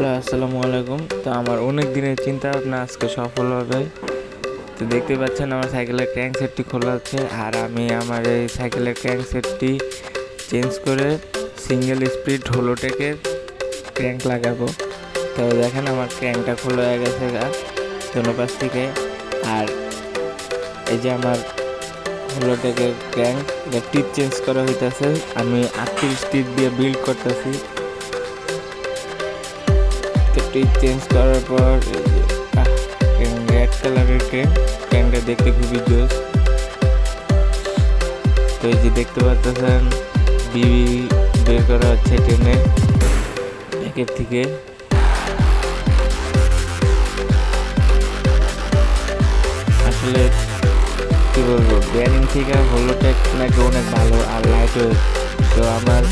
Hello, আসসালামু আলাইকুম। তো আমার অনেক দিনের চিন্তা ভাবনা আজকে সফল হবে। তো দেখতে পাচ্ছেন আমার সাইকেলের ক্র্যাঙ্ক সেটটি খোলা হচ্ছে আর আমি আমার এই সাইকেলের ক্র্যাঙ্ক সেটটি চেঞ্জ করে সিঙ্গেল স্পিড হোলোটেকের ক্র্যাঙ্ক লাগাবো। তো দেখেন আমার ক্র্যাঙ্কটা খোলা হয়ে গেছে গা পাশ থেকে। আর এই যে আমার হোলোটেকের ক্র্যাঙ্ক, এটা টিপ চেঞ্জ করা হইতেছে। আমি আটত্রিশ টিপ দিয়ে বিল্ড করতেছি। টিপ চেঞ্জ করার পর রেড কালারের ক্রেন ক্রেনটা দেখতে খুবই জোস। তো এই যে দেখতে পাচ্ছেন বিবি বের করা হচ্ছে ট্রেনে, একের থেকে। আসলে কি বলব ব্যারিং থেকে হলোটেক নাকি অনেক ভালো আর লাইট তো আমার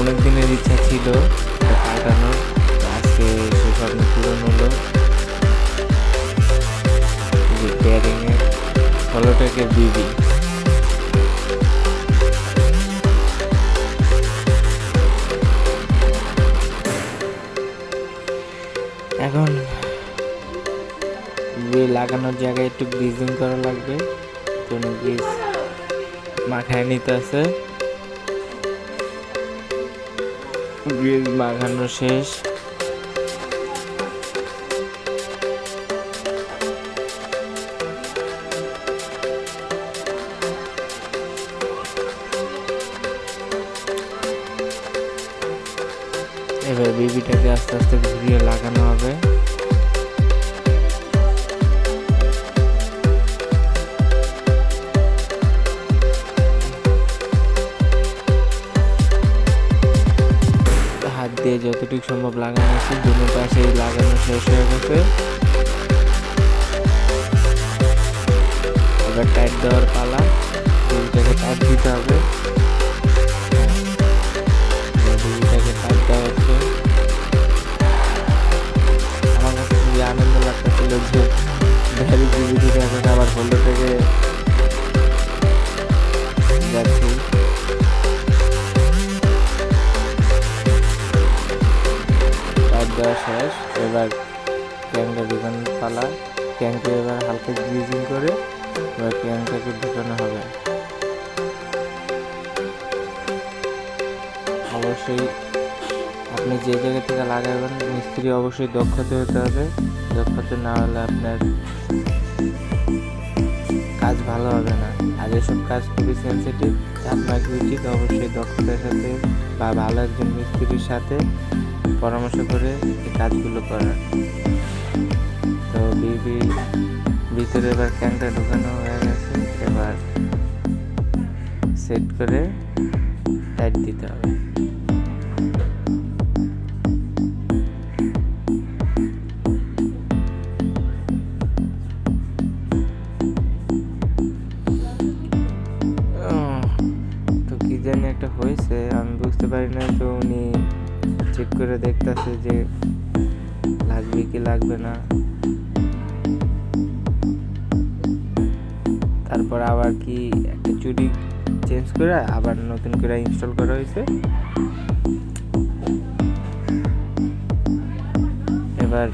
অনেক দিনের ইচ্ছা ছিল তো আজকে সে স্বপ্ন পূরণ হলো। হলোটেকের বিবি। এখন লাগানোর জায়গায় একটু গ্রিজিং করা লাগবে তো গ্রিজ মাখায় নিতে আছে। গ্রিজ মাখানো শেষ। এবার বেবিটাকে আস্তে আস্তে ঘুরিয়ে লাগানো হবে। দিয়ে যতটুকু সম্ভব লাগানো আছে দুটো পাশে লাগানো শেষ হয়ে গেছে। এবার টাইট দেওয়ার পালা। দেওয়া শেষ। এবার ক্যাংটা ঢুকানোর পালা ক্যাংটা এবার হালকা গ্রিজিং করে এবার ক্যাংটাকে ঢুকানো হবে। অবশ্যই আপনি যে জায়গা থেকে লাগাবেন, মিস্ত্রি অবশ্যই দক্ষতা হতে হবে। দক্ষতা না হলে আপনার এসব কাজ খুবই সেন্সিটিভ আপনাকে উচিত অবশ্যই দক্ষতার সাথে বা ভালো একজন মিস্ত্রির সাথে পরামর্শ করে এই কাজগুলো করার তো বিবি ভিতরে এবার ক্যানটা ঢোকানো হয়ে গেছে, এবার সেট করে টাইট দিতে হবে। বুঝতে পারি না, তো উনি চেক করে দেখতেছে যে লাগবে কি লাগবে না। তারপর আবার কি একটা চুরি চেঞ্জ করে আবার নতুন করে ইনস্টল করা হয়েছে। এবার